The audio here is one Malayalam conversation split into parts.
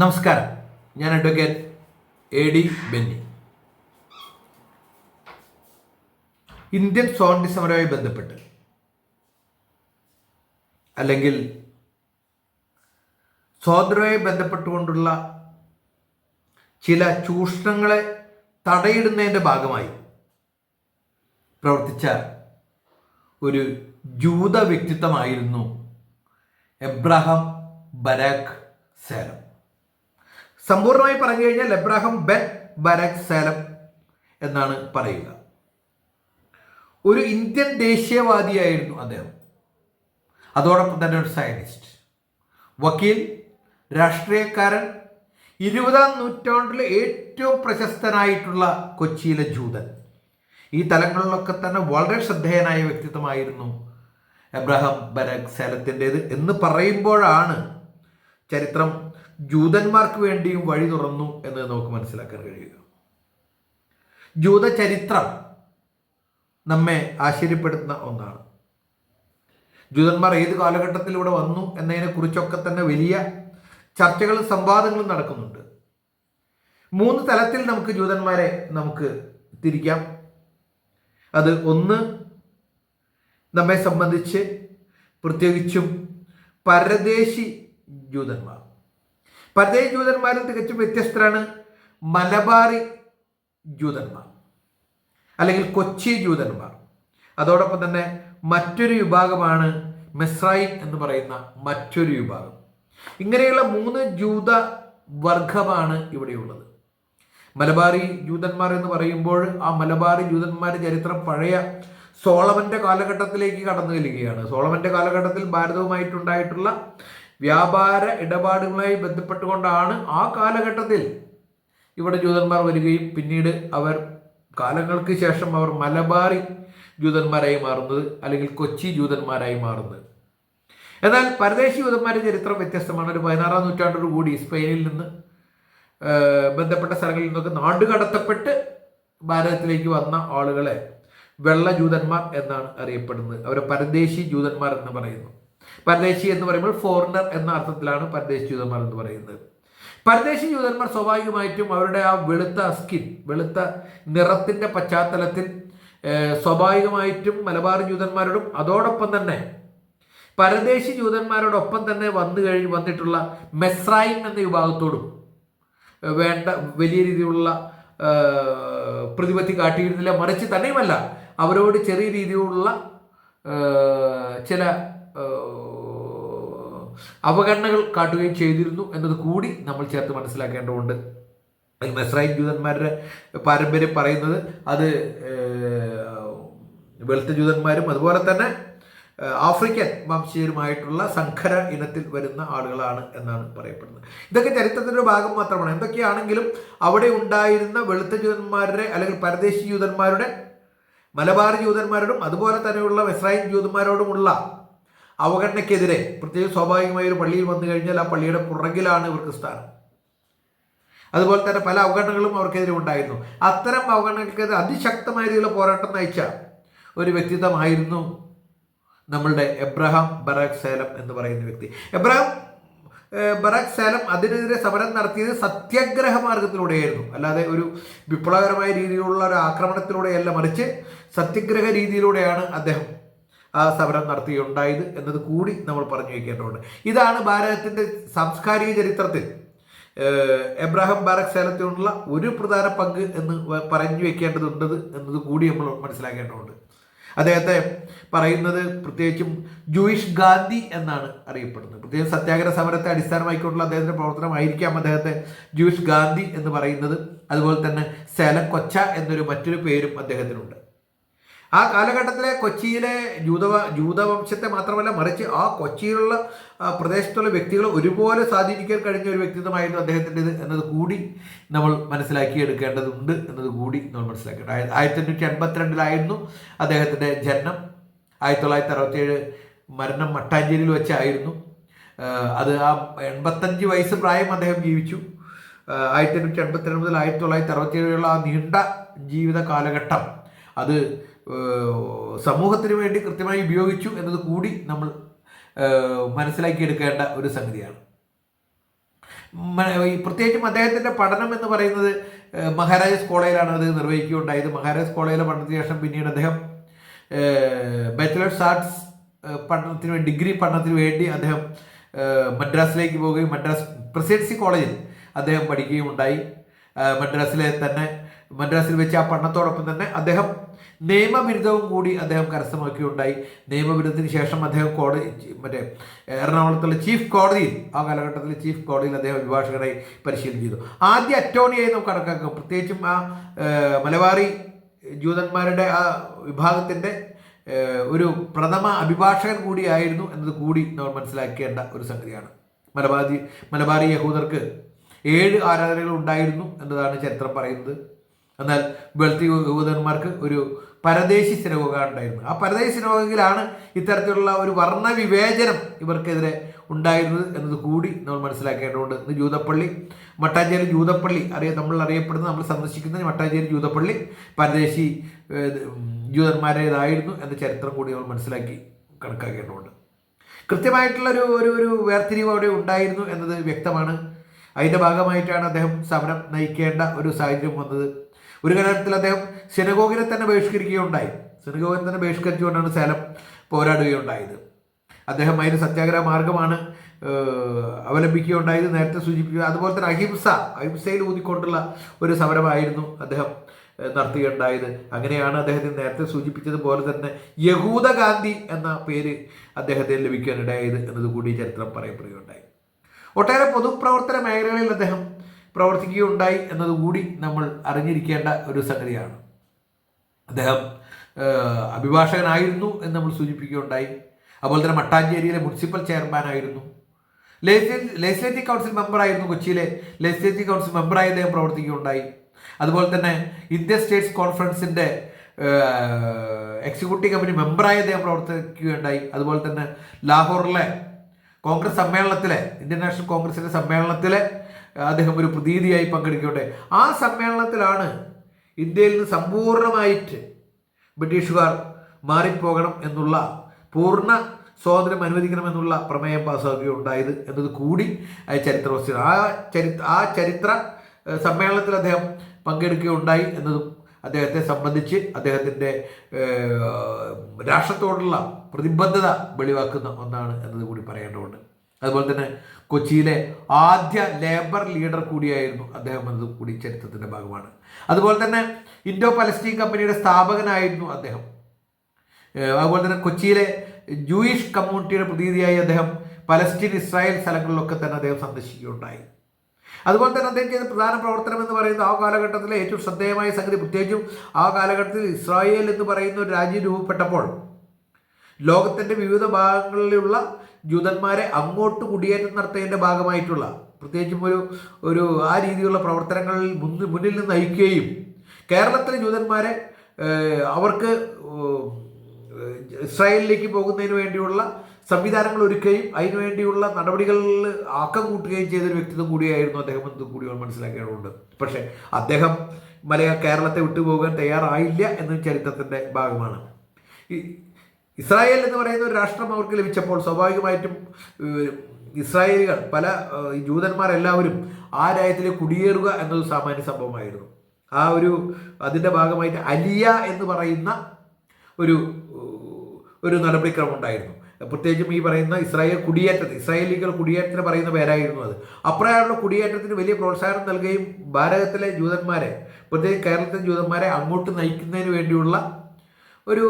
നമസ്കാരം. ഞാൻ advocate A D Benny. Indian സ്വാതന്ത്ര്യ സമരവുമായി ബന്ധപ്പെട്ട് അല്ലെങ്കിൽ സ്വാതന്ത്ര്യവുമായി ബന്ധപ്പെട്ടുകൊണ്ടുള്ള ചില ചൂഷണങ്ങളെ തടയിടുന്നതിന്റെ ഭാഗമായി പ്രവർത്തിച്ച ഒരു ജൂത വ്യക്തിത്വമായിരുന്നു എബ്രഹാം ബരാഖ് സേലം. സമ്പൂർണമായി പറഞ്ഞു കഴിഞ്ഞാൽ എബ്രാഹം ബെൻ ബരക് സേലം എന്നാണ് പറയുക. ഒരു ഇന്ത്യൻ ദേശീയവാദിയായിരുന്നു അദ്ദേഹം. അതോടൊപ്പം തന്നെ ഒരു സയനിസ്റ്റ്. വക്കീൽ രാഷ്ട്രീയക്കാരൻ ഇരുപതാം നൂറ്റാണ്ടിലെ ഏറ്റവും പ്രശസ്തനായിട്ടുള്ള കൊച്ചിയിലെ ജൂതൻ. ഈ തലങ്ങളിലൊക്കെ തന്നെ വളരെ ശ്രദ്ധേയനായ വ്യക്തിത്വമായിരുന്നു എബ്രഹാം ബരക് സേലത്തിന്റേത് എന്ന് പറയുമ്പോഴാണ് ചരിത്രം ജൂതന്മാർക്ക് വേണ്ടിയും വഴി തുറന്നു എന്ന് നമുക്ക് മനസ്സിലാക്കാൻ കഴിയുക. ജൂത ചരിത്രം നമ്മെ ആശ്ചര്യപ്പെടുത്തുന്ന ഒന്നാണ്. ജൂതന്മാർ ഏത് കാലഘട്ടത്തിലൂടെ വന്നു എന്നതിനെക്കുറിച്ചൊക്കെ തന്നെ വലിയ ചർച്ചകളും സംവാദങ്ങളും നടക്കുന്നുണ്ട്. മൂന്ന് തലത്തിൽ നമുക്ക് ജൂതന്മാരെ നമുക്ക് തിരിക്കാം. അത് ഒന്ന് നമ്മെ സംബന്ധിച്ച് പ്രത്യേകിച്ചും പരദേശി ജൂതന്മാർ. പരദേശി ജൂതന്മാരും തികച്ചും വ്യത്യസ്തരാണ്. മലബാറി ജൂതന്മാർ അല്ലെങ്കിൽ കൊച്ചി ജൂതന്മാർ. അതോടൊപ്പം തന്നെ മറ്റൊരു വിഭാഗമാണ് മെസ്രൈൻ എന്ന് പറയുന്ന മറ്റൊരു വിഭാഗം. ഇങ്ങനെയുള്ള മൂന്ന് ജൂത വർഗമാണ് ഇവിടെയുള്ളത് മലബാറി ജൂതന്മാർ എന്ന് പറയുമ്പോൾ ആ മലബാറി ജൂതന്മാരുടെ ചരിത്രം പഴയ സോളമന്റെ കാലഘട്ടത്തിലേക്ക് കടന്നു ചെല്ലുകയാണ്. സോളമന്റെ കാലഘട്ടത്തിൽ ഭാരതവുമായിട്ടുണ്ടായിട്ടുള്ള വ്യാപാര ഇടപാടുകളുമായി ബന്ധപ്പെട്ടുകൊണ്ടാണ് ആ കാലഘട്ടത്തിൽ ഇവിടെ ജൂതന്മാർ വരികയും പിന്നീട് അവർ കാലങ്ങൾക്ക് ശേഷം അവർ മലബാറി ജൂതന്മാരായി മാറുന്നത് അല്ലെങ്കിൽ കൊച്ചി ജൂതന്മാരായി മാറുന്നത്. എന്നാൽ പരദേശി ജൂതന്മാരുടെ ചരിത്രം വ്യത്യസ്തമാണ്. ഒരു പതിനാറാം നൂറ്റാണ്ടോട് കൂടി സ്പെയിനിൽ നിന്ന് ബന്ധപ്പെട്ട സ്ഥലങ്ങളിൽ നിന്നൊക്കെ നാടുകടത്തപ്പെട്ട് ഭാരതത്തിലേക്ക് വന്ന ആളുകളെ വെള്ള ജൂതന്മാർ എന്നാണ് അറിയപ്പെടുന്നത്. അവരെ പരദേശി ജൂതന്മാർ എന്ന് പറയുന്നു. പരദേശി എന്ന് പറയുമ്പോൾ ഫോറിനർ എന്ന അർത്ഥത്തിലാണ് പരദേശി ജൂതന്മാർ എന്ന് പറയുന്നത്. പരദേശി ജൂതന്മാർ സ്വാഭാവികമായിട്ടും അവരുടെ ആ വെളുത്ത സ്കിൻ വെളുത്ത നിറത്തിന്റെ പശ്ചാത്തലത്തിൽ സ്വാഭാവികമായിട്ടും മലബാർ ജൂതന്മാരോടും അതോടൊപ്പം തന്നെ പരദേശി ജൂതന്മാരോടൊപ്പം തന്നെ വന്നു കഴിഞ്ഞ് വന്നിട്ടുള്ള മെസ്രൈം എന്ന വിഭാഗത്തോടും വേണ്ട വലിയ രീതിയിലുള്ള പ്രതിപത്തി കാട്ടിയിരുന്നില്ല. മറിച്ച് തന്നെയുമല്ല അവരോട് ചെറിയ രീതിയിലുള്ള ചില അവഗണനകൾ കാട്ടുകയും ചെയ്തിരുന്നു എന്നത് കൂടി നമ്മൾ ചേർത്ത് മനസ്സിലാക്കേണ്ടതുണ്ട്. മെസ്രൈൻ ജൂതന്മാരുടെ പാരമ്പര്യം പറയുന്നത് അത് വെളുത്ത ജൂതന്മാരും അതുപോലെ തന്നെ ആഫ്രിക്കൻ വംശീയരുമായിട്ടുള്ള സംഘര ഇനത്തിൽ വരുന്ന ആളുകളാണ് എന്നാണ് പറയപ്പെടുന്നത്. ഇതൊക്കെ ചരിത്രത്തിന്റെ ഭാഗം മാത്രമാണ്. എന്തൊക്കെയാണെങ്കിലും അവിടെ ഉണ്ടായിരുന്ന വെളുത്ത ജൂതന്മാരുടെ അല്ലെങ്കിൽ പരദേശി ജൂതന്മാരുടെ മലബാർ ജൂതന്മാരോടും അതുപോലെ തന്നെയുള്ള മെസ്രൈൻ ജൂതന്മാരോടുമുള്ള അവഗണനയ്ക്കെതിരെ പ്രത്യേകിച്ച് സ്വാഭാവികമായി ഒരു പള്ളിയിൽ വന്നു കഴിഞ്ഞാൽ ആ പള്ളിയുടെ പുറകിലാണ് ഇവർക്ക് സ്ഥാനം. അതുപോലെ തന്നെ പല അവഗണനകളും അവർക്കെതിരെ ഉണ്ടായിരുന്നു. അത്തരം അവഗണനകൾക്കെതിരെ അതിശക്തമായ രീതിയിലുള്ള പോരാട്ടം നയിച്ച ഒരു വ്യക്തിത്വമായിരുന്നു നമ്മളുടെ എബ്രഹാം ബറാക് സേലം എന്ന് പറയുന്ന വ്യക്തി. എബ്രഹാം ബറാക് സേലം അതിനെതിരെ സമരം നടത്തിയത് സത്യാഗ്രഹ മാർഗത്തിലൂടെയായിരുന്നു അല്ലാതെ ഒരു വിപ്ലവകരമായ രീതിയിലുള്ള ഒരു ആക്രമണത്തിലൂടെയല്ല മറിച്ച് സത്യഗ്രഹ രീതിയിലൂടെയാണ് അദ്ദേഹം സമരം നടത്തിയുണ്ടായത് എന്നത് കൂടി നമ്മൾ പറഞ്ഞു വയ്ക്കേണ്ടതുണ്ട് ഇതാണ് ഭാരതത്തിന്റെ സാംസ്കാരിക ചരിത്രത്തിൽ. എബ്രാഹിം ബാരക് സേലത്തിനുള്ള ഒരു പ്രധാന പങ്ക് എന്ന് പറഞ്ഞു വെക്കേണ്ടതുണ്ടത് എന്നത് കൂടി നമ്മൾ മനസ്സിലാക്കേണ്ടതുണ്ട്. അദ്ദേഹത്തെ പറയുന്നത് പ്രത്യേകിച്ചും ജൂയിഷ് ഗാന്ധി എന്നാണ് അറിയപ്പെടുന്നത്. പ്രത്യേകിച്ച് സത്യാഗ്രഹ സമരത്തെ അടിസ്ഥാനമാക്കിക്കൊണ്ടുള്ള അദ്ദേഹത്തിന്റെ പ്രവർത്തനമായിരിക്കാം അദ്ദേഹത്തെ ജൂയിഷ് ഗാന്ധി എന്ന് പറയുന്നത്. അതുപോലെ തന്നെ സേലം കൊച്ച എന്നൊരു മറ്റൊരു പേരും അദ്ദേഹത്തിനുണ്ട്. ആ കാലഘട്ടത്തിലെ കൊച്ചിയിലെ ജൂത ജൂതവംശത്തെ മാത്രമല്ല മറിച്ച് ആ കൊച്ചിയിലുള്ള പ്രദേശത്തുള്ള വ്യക്തികളെ ഒരുപോലെ സ്വാധീനിക്കാൻ കഴിഞ്ഞ ഒരു വ്യക്തിത്വമായിരുന്നു അദ്ദേഹത്തിന്റെത് എന്നത് കൂടി നമ്മൾ മനസ്സിലാക്കിയെടുക്കേണ്ടതുണ്ട് എന്നത് കൂടി നമ്മൾ മനസ്സിലാക്കേണ്ടത് ആയിരത്തി എണ്ണൂറ്റി എൺപത്തിരണ്ടിലായിരുന്നു അദ്ദേഹത്തിന്റെ ജനനം. ആയിരത്തി തൊള്ളായിരത്തി അറുപത്തിയേഴ് മരണം മട്ടാഞ്ചേരിയിൽ വെച്ചായിരുന്നു. അത് ആ എൺപത്തഞ്ച് വയസ്സ് പ്രായം അദ്ദേഹം ജീവിച്ചു. ആയിരത്തി എണ്ണൂറ്റി എൺപത്തിരണ്ട് മുതൽ ആയിരത്തി തൊള്ളായിരത്തി അറുപത്തിയേഴിലുള്ള ആ നീണ്ട ജീവിത കാലഘട്ടം അത് സമൂഹത്തിന് വേണ്ടി കൃത്യമായി ഉപയോഗിച്ചു എന്നത് കൂടി നമ്മൾ മനസ്സിലാക്കിയെടുക്കേണ്ട ഒരു സംഗതിയാണ്. പ്രത്യേകിച്ചും അദ്ദേഹത്തിന്റെ പഠനം എന്ന് പറയുന്നത് മഹാരാജസ് കോളേജിലാണ് അത് നിർവഹിക്കുകയുണ്ടായത്. മഹാരാജാസ് കോളേജിലെ പഠനത്തിന് ശേഷം പിന്നീട് അദ്ദേഹം ബാച്ചിലേഴ്സ് ആർട്സ് പഠനത്തിന് വേണ്ടി ഡിഗ്രി പഠനത്തിന് വേണ്ടി അദ്ദേഹം മദ്രാസിലേക്ക് പോവുകയും മദ്രാസ് പ്രസിഡൻസി കോളേജിൽ അദ്ദേഹം പഠിക്കുകയും ഉണ്ടായി മദ്രാസിലെ തന്നെ മദ്രാസിൽ വെച്ച് ആ പഠനത്തോടൊപ്പം തന്നെ അദ്ദേഹം നിയമബിരുദവും കൂടി അദ്ദേഹം കരസ്ഥമാക്കിയുണ്ടായി. നിയമബിരുദത്തിന് ശേഷം അദ്ദേഹം കോടതി മറ്റേ എറണാകുളത്തുള്ള ചീഫ് കോടതിയിൽ ആ കാലഘട്ടത്തിൽ ചീഫ് കോടതിയിൽ അദ്ദേഹം അഭിഭാഷകനായി പരിശീലനം ചെയ്തു. ആദ്യ അറ്റോർണിയായി നമുക്ക് കണക്കാക്കാം. പ്രത്യേകിച്ചും ആ മലബാറി ജൂതന്മാരുടെ ആ വിഭാഗത്തിന്റെ ഒരു പ്രഥമ അഭിഭാഷകൻ കൂടിയായിരുന്നു എന്നത് കൂടി നമ്മൾ മനസ്സിലാക്കേണ്ട ഒരു സംഗതിയാണ്. മലബാരി മലബാറി യഹൂദർക്ക് ഏഴ് ആരാധനകൾ ഉണ്ടായിരുന്നു എന്നതാണ് ചരിത്രം പറയുന്നത്. എന്നാൽ വെളുത്തി യഹൂദന്മാർക്ക് ഒരു പരദേശി സിനഗോഗ ഉണ്ടായിരുന്നു ആ പരദേശി സിനഗോഗയിലാണ് ഇത്തരത്തിലുള്ള ഒരു വർണ വിവേചനം ഇവർക്കെതിരെ ഉണ്ടായിരുന്നത് എന്നത് കൂടി നമ്മൾ മനസ്സിലാക്കേണ്ടതുണ്ട്. ഇന്ന് ജൂതപ്പള്ളി മട്ടാഞ്ചേരി ജൂതപ്പള്ളി അറിയ നമ്മൾ അറിയപ്പെടുന്നത് നമ്മൾ സന്ദർശിക്കുന്ന മട്ടാഞ്ചേരി ജൂതപ്പള്ളി പരദേശി ജൂതന്മാരേതായിരുന്നു എന്ന ചരിത്രം കൂടി നമ്മൾ മനസ്സിലാക്കി കണക്കാക്കേണ്ടതുണ്ട്. കൃത്യമായിട്ടുള്ള ഒരു ഒരു ഒരു വേർതിരിവ് അവിടെ ഉണ്ടായിരുന്നു എന്നത് വ്യക്തമാണ്. അതിന്റെ ഭാഗമായിട്ടാണ് അദ്ദേഹം സമരം നയിക്കേണ്ട ഒരു സാഹചര്യം വന്നത്. ഒരു ഘട്ടത്തിൽ അദ്ദേഹം സിനഗോഗിനെ തന്നെ ബഹിഷ്കരിക്കുകയുണ്ടായി. സിനഗോഗിനെ തന്നെ ബഹിഷ്കരിച്ചുകൊണ്ടാണ് സേലം പോരാടുകയുണ്ടായത്. അദ്ദേഹം അതിന് സത്യാഗ്രഹ മാർഗമാണ് അവലംബിക്കുകയുണ്ടായത് നേരത്തെ സൂചിപ്പിക്കുക അതുപോലെ തന്നെ അഹിംസ അഹിംസയിൽ ഊതിക്കൊണ്ടുള്ള ഒരു സമരമായിരുന്നു അദ്ദേഹം നടത്തുകയുണ്ടായത്. അങ്ങനെയാണ് അദ്ദേഹത്തിന് നേരത്തെ സൂചിപ്പിച്ചതുപോലെ തന്നെ യഹൂദ ഗാന്ധി എന്ന പേര് അദ്ദേഹത്തിന് ലഭിക്കാനിടയായത് എന്നതുകൂടി ചരിത്രം പറയപ്പെടുകയുണ്ടായി. ഒട്ടേറെ പൊതുപ്രവർത്തന മേഖലകളിൽ അദ്ദേഹം പ്രവർത്തിക്കുകയുണ്ടായി എന്നതുകൂടി നമ്മൾ അറിഞ്ഞിരിക്കേണ്ട ഒരു സംഗതിയാണ്. അദ്ദേഹം അഭിഭാഷകനായിരുന്നു എന്ന് നമ്മൾ സൂചിപ്പിക്കുകയുണ്ടായി. അതുപോലെ തന്നെ മട്ടാഞ്ചേരിയിലെ മുനിസിപ്പൽ ചെയർമാനായിരുന്നു. ലെജിസ്ലേറ്റീവ് കൗൺസിൽ മെമ്പറായിരുന്നു കൊച്ചിയിലെ. ലെജിസ്ലേറ്റീവ് കൗൺസിൽ മെമ്പറായി അദ്ദേഹം പ്രവർത്തിക്കുകയുണ്ടായി. അതുപോലെ തന്നെ ഇന്ത്യ സ്റ്റേറ്റ്സ് കോൺഫറൻസിന്റെ എക്സിക്യൂട്ടീവ് കമ്മിറ്റി മെമ്പറായി അദ്ദേഹം പ്രവർത്തിക്കുകയുണ്ടായി. അതുപോലെ തന്നെ ലാഹോറിലെ കോൺഗ്രസ് സമ്മേളനത്തിലെ ഇന്ത്യൻ നാഷണൽ കോൺഗ്രസിന്റെ സമ്മേളനത്തിലെ അദ്ദേഹം ഒരു പ്രതീതിയായി പങ്കെടുക്കുകയുണ്ടായി ആ സമ്മേളനത്തിലാണ് ഇന്ത്യയിൽ നിന്ന് സമ്പൂർണമായിട്ട് ബ്രിട്ടീഷുകാർ മാറിപ്പോകണം എന്നുള്ള പൂർണ സ്വാതന്ത്ര്യം അനുവദിക്കണമെന്നുള്ള പ്രമേയം പാസ്സാക്കുകയുണ്ടായത് എന്നത് കൂടി ചരിത്ര വസ്തുത ആ ചരി ആ ചരിത്ര സമ്മേളനത്തിൽ അദ്ദേഹം പങ്കെടുക്കുകയുണ്ടായി എന്നതും അദ്ദേഹത്തെ സംബന്ധിച്ച് അദ്ദേഹത്തിന്റെ രാഷ്ട്രത്തോടുള്ള പ്രതിബദ്ധത വെളിവാക്കുന്ന ഒന്നാണ് എന്നത് കൂടി പറയേണ്ടതുണ്ട്. അതുപോലെ തന്നെ കൊച്ചിയിലെ ആദ്യ ലേബർ ലീഡർ കൂടിയായിരുന്നു അദ്ദേഹം എന്നത് കൂടി ചരിത്രത്തിന്റെ ഭാഗമാണ്. അതുപോലെ തന്നെ ഇൻഡോ പലസ്റ്റീൻ കമ്പനിയുടെ സ്ഥാപകനായിരുന്നു അദ്ദേഹം. അതുപോലെ തന്നെ കൊച്ചിയിലെ ജൂയിഷ് കമ്മ്യൂണിറ്റിയുടെ പ്രതിനിധിയായി അദ്ദേഹം പലസ്തീൻ ഇസ്രായേൽ സ്ഥലങ്ങളിലൊക്കെ തന്നെ അദ്ദേഹം സന്ദർശിക്കുകയുണ്ടായി. അതുപോലെ തന്നെ അദ്ദേഹം ചെയ്ത പ്രധാന പ്രവർത്തനം എന്ന് പറയുന്നത് ആ കാലഘട്ടത്തിലെ ഏറ്റവും ശ്രദ്ധേയമായ സംഗതി പ്രത്യേകിച്ചും ആ കാലഘട്ടത്തിൽ ഇസ്രായേൽ എന്ന് പറയുന്ന ഒരു രാജ്യം രൂപപ്പെട്ടപ്പോൾ ലോകത്തിന്റെ വിവിധ ഭാഗങ്ങളിലുള്ള ജൂതന്മാരെ അങ്ങോട്ട് കുടിയേറ്റം നടത്തിയതിന്റെ ഭാഗമായിട്ടുള്ള പ്രത്യേകിച്ചും ഒരു ഒരു ആ രീതിയിലുള്ള പ്രവർത്തനങ്ങളിൽ മുന്നിൽ മുന്നിൽ നിന്ന് നയിക്കുകയും കേരളത്തിലെ ജൂതന്മാരെ അവർക്ക് ഇസ്രായേലിലേക്ക് പോകുന്നതിന് വേണ്ടിയുള്ള സംവിധാനങ്ങൾ ഒരുക്കുകയും അതിനുവേണ്ടിയുള്ള നടപടികളിൽ ആക്കം കൂട്ടുകയും ചെയ്തൊരു വ്യക്തിത്വം കൂടിയായിരുന്നു അദ്ദേഹം എന്ന് കൂടി മനസ്സിലാക്കേണ്ടതുണ്ട്. പക്ഷേ അദ്ദേഹം മലയ കേരളത്തെ വിട്ടുപോകാൻ തയ്യാറായില്ല എന്നും ചരിത്രത്തിന്റെ ഭാഗമാണ്. ഇസ്രായേൽ എന്ന് പറയുന്ന ഒരു രാഷ്ട്രം അവർക്ക് ലഭിച്ചപ്പോൾ സ്വാഭാവികമായിട്ടും ഇസ്രായേലുകൾ പല ജൂതന്മാരെല്ലാവരും ആ രാജ്യത്തിൽ കുടിയേറുക എന്നൊരു സാമാന്യ സംഭവമായിരുന്നു. ആ ഒരു അതിന്റെ ഭാഗമായിട്ട് അലിയ എന്ന് പറയുന്ന ഒരു ഒരു നടപടിക്രമം ഉണ്ടായിരുന്നു. പ്രത്യേകിച്ചും ഈ പറയുന്ന ഇസ്രായേൽ കുടിയേറ്റത്തിന് ഇസ്രായേലികൾ കുടിയേറ്റത്തിന് പറയുന്ന പേരായിരുന്നു അത്. അപ്രകാരമുള്ള കുടിയേറ്റത്തിന് വലിയ പ്രോത്സാഹനം നൽകുകയും ഭാരതത്തിലെ ജൂതന്മാരെ പ്രത്യേകിച്ച് കേരളത്തിലെ ജൂതന്മാരെ അങ്ങോട്ട് നയിക്കുന്നതിന് വേണ്ടിയുള്ള ഒരു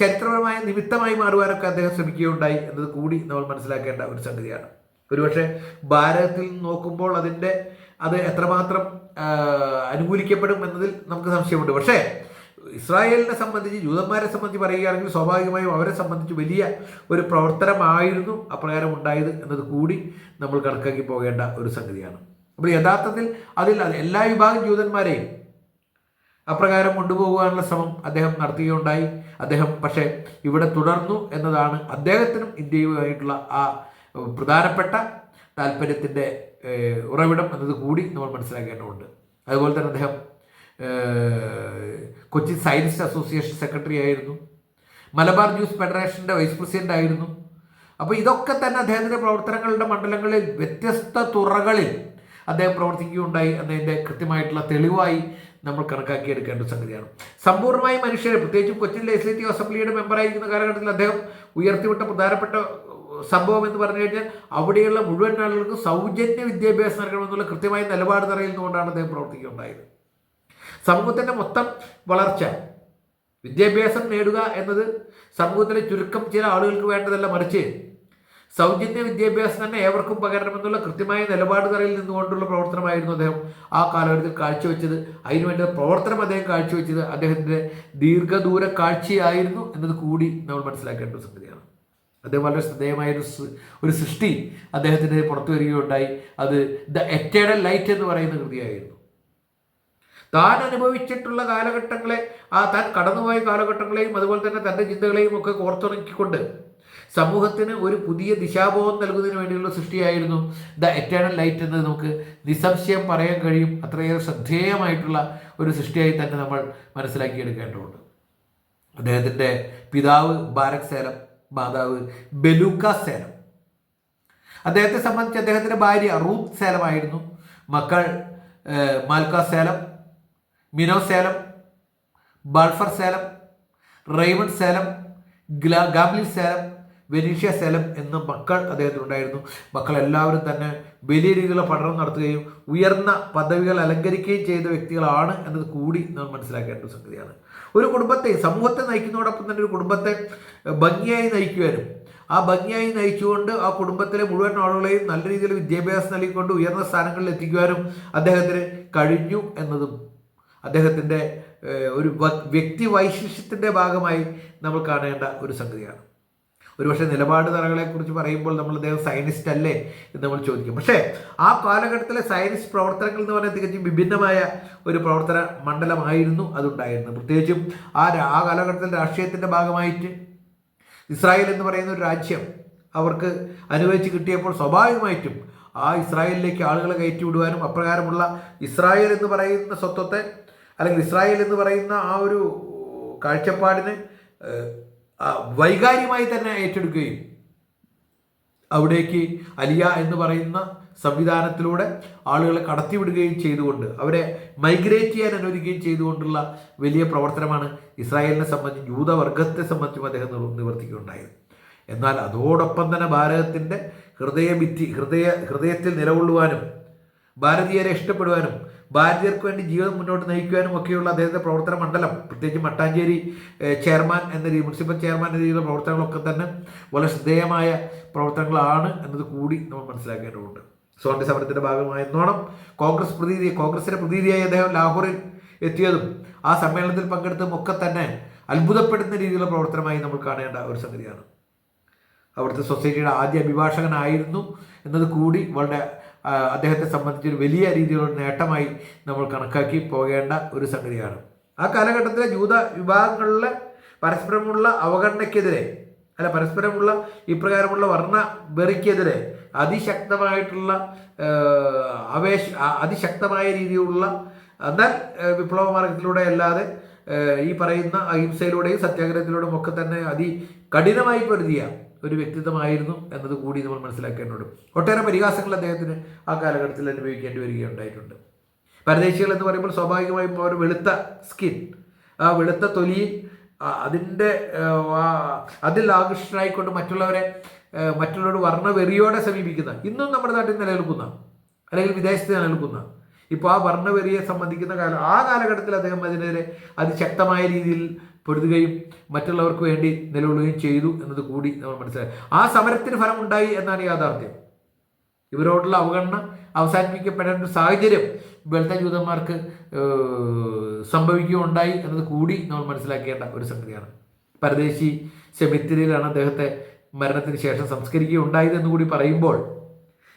ചരിത്രപരമായ നിമിത്തമായി മാറുവാനൊക്കെ അദ്ദേഹം ശ്രമിക്കുകയുണ്ടായി എന്നത് കൂടി നമ്മൾ മനസ്സിലാക്കേണ്ട ഒരു സംഗതിയാണ്. ഒരുപക്ഷെ ഭാരതത്തിൽ നോക്കുമ്പോൾ അതിന്റെ അത് എത്രമാത്രം അനുകൂലിക്കപ്പെടും എന്നതിൽ നമുക്ക് സംശയമുണ്ട്. പക്ഷേ ഇസ്രായേലിനെ സംബന്ധിച്ച് ജൂതന്മാരെ സംബന്ധിച്ച് പറയുകയാണെങ്കിൽ സ്വാഭാവികമായും അവരെ സംബന്ധിച്ച് വലിയ ഒരു പ്രവർത്തനമായിരുന്നു അപ്രകാരം ഉണ്ടായത് എന്നത് കൂടി നമ്മൾ കണക്കാക്കി പോകേണ്ട ഒരു സംഗതിയാണ്. അപ്പോൾ യഥാർത്ഥത്തിൽ അതിൽ എല്ലാ വിഭാഗം ജൂതന്മാരെയും അപ്രകാരം കൊണ്ടുപോകാനുള്ള ശ്രമം അദ്ദേഹം നടത്തുകയുണ്ടായി. അദ്ദേഹം പക്ഷേ ഇവിടെ തുടർന്നു എന്നതാണ് അദ്ദേഹത്തിനും ഇന്ത്യയുമായിട്ടുള്ള ആ പ്രധാനപ്പെട്ട താല്പര്യത്തിന്റെ ഉറവിടം എന്നത് കൂടി നമ്മൾ മനസ്സിലാക്കേണ്ടതുണ്ട്. അതുപോലെ തന്നെ അദ്ദേഹം കൊച്ചി സയൻസ് അസോസിയേഷൻ സെക്രട്ടറി ആയിരുന്നു. മലബാർ ന്യൂസ് ഫെഡറേഷന്റെ വൈസ് പ്രസിഡന്റ് ആയിരുന്നു. അപ്പോൾ ഇതൊക്കെ തന്നെ അദ്ദേഹത്തിന്റെ പ്രവർത്തനങ്ങളുടെ മണ്ഡലങ്ങളിൽ വ്യത്യസ്ത തുറകളിൽ അദ്ദേഹം പ്രവർത്തിക്കുകയുണ്ടായി. എന്നതിന്റെ കൃത്യമായിട്ടുള്ള തെളിവായി നമ്മൾ കണക്കാക്കിയെടുക്കേണ്ട സംഗതിയാണ്. സമ്പൂർണമായി മനുഷ്യരെ പ്രത്യേകിച്ചും കൊച്ചിൻ ലെജിസ്ലേറ്റീവ് അസംബ്ലിയുടെ മെമ്പറായിരിക്കുന്ന കാലഘട്ടത്തിൽ അദ്ദേഹം ഉയർത്തിവിട്ട പ്രധാനപ്പെട്ട സംഭവം എന്ന് പറഞ്ഞു കഴിഞ്ഞാൽ അവിടെയുള്ള മുഴുവൻ ആളുകൾക്കും സൗജന്യ വിദ്യാഭ്യാസം നൽകണമെന്നുള്ള കൃത്യമായ നിലപാട് നിറയുന്നതുകൊണ്ടാണ് അദ്ദേഹം പ്രവർത്തിക്കുകയുണ്ടായത്. സമൂഹത്തിന്റെ മൊത്തം വളർച്ച. വിദ്യാഭ്യാസം നേടുക എന്നത് സമൂഹത്തിലെ ചുരുക്കം ചില ആളുകൾക്ക് വേണ്ടതല്ല മറിച്ച് സൗജന്യ വിദ്യാഭ്യാസം തന്നെ ഏവർക്കും പകരണമെന്നുള്ള കൃത്യമായ നിലപാട് തറയിൽ നിന്നുകൊണ്ടുള്ള പ്രവർത്തനമായിരുന്നു അദ്ദേഹം ആ കാലഘട്ടത്തിൽ കാഴ്ചവെച്ചത്. അതിനുവേണ്ടി പ്രവർത്തനം അദ്ദേഹം കാഴ്ചവെച്ചത് അദ്ദേഹത്തിന്റെ ദീർഘദൂര കാഴ്ചയായിരുന്നു എന്നത് കൂടി നമ്മൾ മനസ്സിലാക്കേണ്ട ഒരു സംഗതിയാണ്. അദ്ദേഹം വളരെ ശ്രദ്ധേയമായ ഒരു ഒരു സൃഷ്ടി അദ്ദേഹത്തിന്റെ പുറത്തു വരികയുണ്ടായി. അത് ദ എറ്റേഡൽ ലൈറ്റ് എന്ന് പറയുന്ന കൃതിയായിരുന്നു. താൻ അനുഭവിച്ചിട്ടുള്ള കാലഘട്ടങ്ങളെ ആ താൻ കടന്നുപോയ കാലഘട്ടങ്ങളെയും അതുപോലെ തന്നെ തന്റെ ചിന്തകളെയും ഒക്കെ ഓർത്തിറക്കിക്കൊണ്ട് സമൂഹത്തിന് ഒരു പുതിയ ദിശാബോധം നൽകുന്നതിന് വേണ്ടിയുള്ള സൃഷ്ടിയായിരുന്നു ദ എറ്റേണൽ ലൈറ്റ് എന്ന് നമുക്ക് നിസ്സംശയം പറയാൻ കഴിയും. അത്രയേറെ ശ്രദ്ധേയമായിട്ടുള്ള ഒരു സൃഷ്ടിയായി തന്നെ നമ്മൾ മനസ്സിലാക്കിയെടുക്കേണ്ടതുണ്ട്. അദ്ദേഹത്തിന്റെ പിതാവ് ബാരക് സേലം മാതാവ് ബെലൂക്ക സേലം അദ്ദേഹത്തെ സംബന്ധിച്ച് അദ്ദേഹത്തിന്റെ ഭാര്യ റൂത്ത് സേലമായിരുന്നു മക്കൾ Malka Salem Mino Salem Balfour Salem റൈവൺ Salem ഗ്ലാ ഗാബ്ലി സേലം വെനീഷ്യ സേലം എന്ന മക്കൾ അദ്ദേഹത്തിനുണ്ടായിരുന്നു മക്കൾ എല്ലാവരും തന്നെ വലിയ രീതിയിലുള്ള പഠനം നടത്തുകയും ഉയർന്ന പദവികൾ അലങ്കരിക്കുകയും ചെയ്ത വ്യക്തികളാണ് എന്നത് കൂടി നാം മനസ്സിലാക്കേണ്ട ഒരു സംഗതിയാണ്. ഒരു കുടുംബത്തെ സമൂഹത്തെ നയിക്കുന്നതോടൊപ്പം തന്നെ ഒരു കുടുംബത്തെ ഭംഗിയായി നയിക്കുവാനും ആ ഭംഗിയായി നയിച്ചുകൊണ്ട് ആ കുടുംബത്തിലെ മുഴുവൻ ആളുകളെയും നല്ല രീതിയിൽ വിദ്യാഭ്യാസം നൽകിക്കൊണ്ട് ഉയർന്ന സ്ഥാനങ്ങളിൽ എത്തിക്കുവാനും അദ്ദേഹത്തിന് കഴിഞ്ഞു എന്നതും അദ്ദേഹത്തിന്റെ ഒരു വ്യക്തി വൈശിഷ്ട്യത്തിന്റെ ഭാഗമായി നമ്മൾ കാണേണ്ട ഒരു സംഗതിയാണ്. ഒരുപക്ഷെ നിലപാട് തറകളെക്കുറിച്ച് പറയുമ്പോൾ നമ്മൾ അദ്ദേഹം സയനിസ്റ്റ് അല്ലേ എന്ന് നമ്മൾ ചോദിക്കും. പക്ഷേ ആ കാലഘട്ടത്തിലെ സയൻസ് പ്രവർത്തനങ്ങൾ എന്ന് പറയുന്നത് തികച്ചും വിഭിന്നമായ ഒരു പ്രവർത്തന മണ്ഡലമായിരുന്നു അതുണ്ടായിരുന്നത്. പ്രത്യേകിച്ചും ആ ആ കാലഘട്ടത്തിൽ രാഷ്ട്രീയത്തിന്റെ ഭാഗമായിട്ട് ഇസ്രായേൽ എന്ന് പറയുന്ന ഒരു രാജ്യം അവർക്ക് അനുവദിച്ച് കിട്ടിയപ്പോൾ സ്വാഭാവികമായിട്ടും ആ ഇസ്രായേലിലേക്ക് ആളുകളെ കയറ്റിവിടുവാനും അപ്രകാരമുള്ള ഇസ്രായേൽ എന്ന് പറയുന്ന സ്വത്വത്തെ അല്ലെങ്കിൽ ഇസ്രായേൽ എന്ന് പറയുന്ന ആ ഒരു കാഴ്ചപ്പാടിന് വൈകാരികമായി തന്നെ ഏറ്റെടുക്കുകയും അവിടേക്ക് അലിയ എന്ന് പറയുന്ന സംവിധാനത്തിലൂടെ ആളുകളെ കടത്തിവിടുകയും ചെയ്തുകൊണ്ട് അവരെ മൈഗ്രേറ്റ് ചെയ്യാൻ അനുവദിക്കുകയും ചെയ്തുകൊണ്ടുള്ള വലിയ പ്രവർത്തനമാണ് ഇസ്രായേലിനെ സംബന്ധിച്ച് യൂതവർഗത്തെ സംബന്ധിച്ചും അദ്ദേഹം നിവർത്തിക്കുകയുണ്ടായത്. എന്നാൽ അതോടൊപ്പം തന്നെ ഭാരതത്തിന്റെ ഹൃദയഭിത്തി ഹൃദയ ഹൃദയത്തിൽ നിലകൊള്ളുവാനും ഭാരതീയരെ ഇഷ്ടപ്പെടുവാനും ഭാരതീയർക്ക് വേണ്ടി ജീവിതം മുന്നോട്ട് നയിക്കുവാനും ഒക്കെയുള്ള അദ്ദേഹത്തെ പ്രവർത്തന മണ്ഡലം പ്രത്യേകിച്ച് മട്ടാഞ്ചേരി ചെയർമാൻ എന്ന രീതി മുനിസിപ്പൽ ചെയർമാൻ എന്ന രീതിയിലുള്ള പ്രവർത്തനങ്ങളൊക്കെ തന്നെ വളരെ ശ്രദ്ധേയമായ പ്രവർത്തനങ്ങളാണ് എന്നത് കൂടി നമ്മൾ മനസ്സിലാക്കേണ്ടതുണ്ട്. സ്വാതന്ത്ര്യ സമരത്തിന്റെ ഭാഗമായെന്നോണം കോൺഗ്രസ് പ്രതിനിധി കോൺഗ്രസിന്റെ പ്രതിനിധിയായി അദ്ദേഹം ലാഹോറിൽ എത്തിയതും ആ സമ്മേളനത്തിൽ പങ്കെടുത്തതും ഒക്കെ തന്നെ അത്ഭുതപ്പെടുന്ന രീതിയിലുള്ള പ്രവർത്തനമായി നമ്മൾ കാണേണ്ട ഒരു സംഗതിയാണ്. അവിടുത്തെ സൊസൈറ്റിയുടെ ആദ്യ അഭിഭാഷകനായിരുന്നു എന്നത് കൂടി വളരെ അദ്ദേഹത്തെ സംബന്ധിച്ച് ഒരു വലിയ രീതിയിലുള്ള നേട്ടമായി നമ്മൾ കണക്കാക്കി പോകേണ്ട ഒരു സംഗതിയാണ്. ആ കാലഘട്ടത്തിലെ ജൂത വിഭാഗങ്ങളിലെ പരസ്പരമുള്ള അവഗണനയ്ക്കെതിരെ അല്ല പരസ്പരമുള്ള ഇപ്രകാരമുള്ള വർണ വെറിക്കെതിരെ അതിശക്തമായിട്ടുള്ള ആവേശ അതിശക്തമായ രീതിയിലുള്ള എന്നാൽ വിപ്ലവ മാർഗത്തിലൂടെ അല്ലാതെ ഈ പറയുന്ന അഹിംസയിലൂടെയും സത്യാഗ്രഹത്തിലൂടെയും ഒക്കെ തന്നെ അതി കഠിനമായി പൊരുതിയ ഒരു വ്യക്തിത്വമായിരുന്നു എന്നത് കൂടി നമ്മൾ മനസ്സിലാക്കേണ്ടതുണ്ട്. ഒട്ടേറെ പരിഹാസങ്ങൾ അദ്ദേഹത്തിന് ആ കാലഘട്ടത്തിൽ അനുഭവിക്കേണ്ടി വരികയുണ്ടായിട്ടുണ്ട്. പരദേശികൾ എന്ന് പറയുമ്പോൾ സ്വാഭാവികമായും അവർ വെളുത്ത സ്കിൻ ആ വെളുത്ത തൊലിയിൽ അതിന്റെ അതിൽ ആകൃഷ്ടനായിക്കൊണ്ട് മറ്റുള്ളവരെ മറ്റുള്ളവരോട് വർണവെറിയോടെ സമീപിക്കുന്ന ഇന്നും നമ്മുടെ നാട്ടിൽ നിലനിൽക്കുന്ന അല്ലെങ്കിൽ വിദേശത്ത് നിലനിൽക്കുന്ന ഇപ്പോൾ ആ വർണവെറിയെ സംബന്ധിക്കുന്ന കാലം ആ കാലഘട്ടത്തിൽ അദ്ദേഹം അതിനെതിരെ അതിശക്തമായ രീതിയിൽ പൊരുതുകയും മറ്റുള്ളവർക്ക് വേണ്ടി നിലകൊള്ളുകയും ചെയ്തു എന്നത് കൂടി നമ്മൾ മനസ്സിലായി. ആ സമരത്തിന് ഫലമുണ്ടായി എന്നാണ് യാഥാർത്ഥ്യം. ഇവരോടുള്ള അവഗണന അവസാനിപ്പിക്കപ്പെടേണ്ട സാഹചര്യം വെളുത്ത ജൂതന്മാർക്ക് സംഭവിക്കുകയുണ്ടായി എന്നത് കൂടി നമ്മൾ മനസ്സിലാക്കേണ്ട ഒരു സംഗതിയാണ്. പരദേശി സെമിത്തിരിയിലാണ് അദ്ദേഹത്തെ മരണത്തിന് ശേഷം സംസ്കരിക്കുകയുണ്ടായത് എന്ന് കൂടി പറയുമ്പോൾ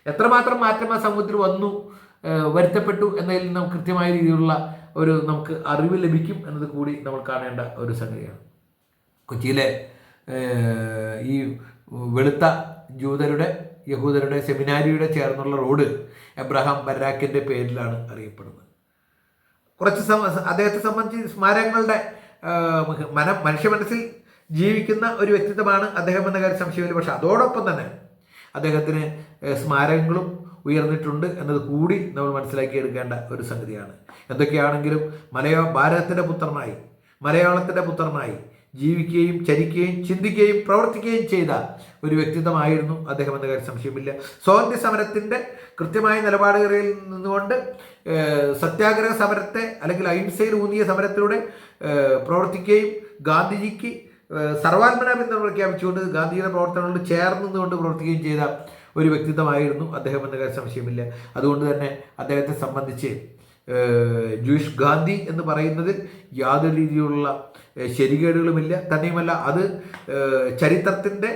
എത്രമാത്രം മാറ്റം ആ സമൂഹത്തിൽ വന്നു വരുത്തപ്പെട്ടു എന്നതിൽ നിന്നും കൃത്യമായ രീതിയിലുള്ള ഒരു നമുക്ക് അറിവ് ലഭിക്കും എന്നത് കൂടി നമ്മൾ കാണേണ്ട ഒരു സംഗതിയാണ്. കൊച്ചിയിലെ ഈ വെളുത്ത ജൂതരുടെ യഹൂദരുടെ സെമിനാരിയുടെ ചേർന്നുള്ള റോഡ് എബ്രഹാം ബരാക്കിന്റെ പേരിലാണ് അറിയപ്പെടുന്നത്. കുറച്ച് അദ്ദേഹത്തെ സംബന്ധിച്ച് സ്മാരകങ്ങളുടെ മന മനുഷ്യ മനസ്സിൽ ജീവിക്കുന്ന ഒരു വ്യക്തിത്വമാണ് അദ്ദേഹം എന്ന കാര്യം സംശയമില്ല. പക്ഷേ അതോടൊപ്പം തന്നെ അദ്ദേഹത്തിന് സ്മാരകങ്ങളും ഉയർന്നിട്ടുണ്ട് എന്നത് കൂടി നമ്മൾ മനസ്സിലാക്കിയെടുക്കേണ്ട ഒരു സംഗതിയാണ്. എന്തൊക്കെയാണെങ്കിലും മലയാള ഭാരതത്തിന്റെ പുത്രനായി മലയാളത്തിന്റെ പുത്രനായി ജീവിക്കുകയും ചരിക്കുകയും ചിന്തിക്കുകയും പ്രവർത്തിക്കുകയും ചെയ്ത ഒരു വ്യക്തിത്വമായിരുന്നു അദ്ദേഹം എന്ന കാര്യം സംശയമില്ല. സ്വാതന്ത്ര്യ സമരത്തിന്റെ കൃത്യമായ നിലപാടുകളിൽ നിന്നുകൊണ്ട് സത്യാഗ്രഹ സമരത്തെ അല്ലെങ്കിൽ അഹിംസയിൽ ഊന്നിയ സമരത്തിലൂടെ പ്രവർത്തിക്കുകയും ഗാന്ധിജിക്ക് സർവാത്മന പിന്തുണ പ്രഖ്യാപിച്ചുകൊണ്ട് ഗാന്ധിജിയുടെ പ്രവർത്തനങ്ങളോട് ചേർന്നുകൊണ്ട് പ്രവർത്തിക്കുകയും ചെയ്ത ഒരു വ്യക്തിത്വമായിരുന്നു അദ്ദേഹം എന്ന കാര്യം സംശയമില്ല. അതുകൊണ്ട് തന്നെ അദ്ദേഹത്തെ സംബന്ധിച്ച് ജൂഷ് ഗാന്ധി എന്ന് പറയുന്നതിൽ യാതൊരു രീതിയിലുള്ള ശരികേടുകളുമില്ല. തന്നെയുമല്ല അത് ചരിത്രത്തിന്റെ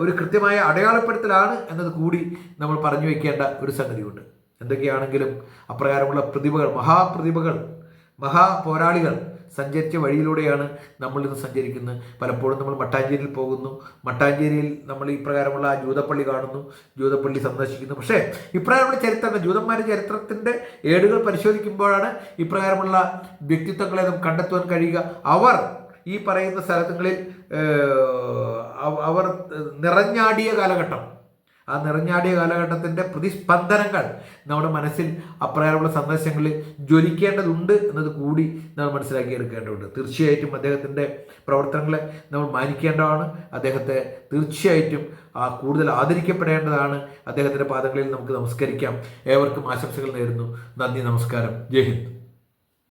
ഒരു കൃത്യമായ അടയാളപ്പെടുത്തലാണ് എന്നത് കൂടി നമ്മൾ പറഞ്ഞു വയ്ക്കേണ്ട ഒരു സംഗതിയുണ്ട്. എന്തൊക്കെയാണെങ്കിലും അപ്രകാരമുള്ള പ്രതിഭകൾ മഹാപ്രതിഭകൾ മഹാപോരാളികൾ സഞ്ചരിച്ച വഴിയിലൂടെയാണ് നമ്മൾ ഇന്ന് സഞ്ചരിക്കുന്നത്. പലപ്പോഴും നമ്മൾ മട്ടാഞ്ചേരിയിൽ പോകുന്നു. മട്ടാഞ്ചേരിയിൽ നമ്മൾ ഇപ്രകാരമുള്ള ആ ജൂതപ്പള്ളി കാണുന്നു. ജൂതപ്പള്ളി സന്ദർശിക്കുന്നു. പക്ഷേ ഇപ്രകാരമുള്ള ചരിത്രങ്ങൾ ജൂതന്മാരുടെ ചരിത്രത്തിന്റെ ഏടുകൾ പരിശോധിക്കുമ്പോഴാണ് ഇപ്രകാരമുള്ള വ്യക്തിത്വങ്ങളെ നമുക്ക് കണ്ടെത്തുവാൻ കഴിയുക. അവർ ഈ പറയുന്ന സ്ഥലങ്ങളിൽ അവർ നിറഞ്ഞാടിയ കാലഘട്ടം. ആ നിറഞ്ഞാടിയ കാലഘട്ടത്തിന്റെ പ്രതിസ്പന്ദനങ്ങൾ നമ്മുടെ മനസ്സിൽ അപ്രകാരമുള്ള സന്ദേശങ്ങളിൽ ജ്വലിക്കേണ്ടതുണ്ട് എന്നത് കൂടി നമ്മൾ മനസ്സിലാക്കിയെടുക്കേണ്ടതുണ്ട് തീർച്ചയായിട്ടും അദ്ദേഹത്തിന്റെ പ്രവർത്തനങ്ങളെ നമ്മൾ മാനിക്കേണ്ടതാണ്. അദ്ദേഹത്തെ തീർച്ചയായിട്ടും ആ കൂടുതൽ ആദരിക്കപ്പെടേണ്ടതാണ്. അദ്ദേഹത്തിന്റെ പാദങ്ങളിൽ നമുക്ക് നമസ്കരിക്കാം. ഏവർക്കും ആശംസകൾ നേരുന്നു. നന്ദി നമസ്കാരം. ജയ് ഹിന്ദ്.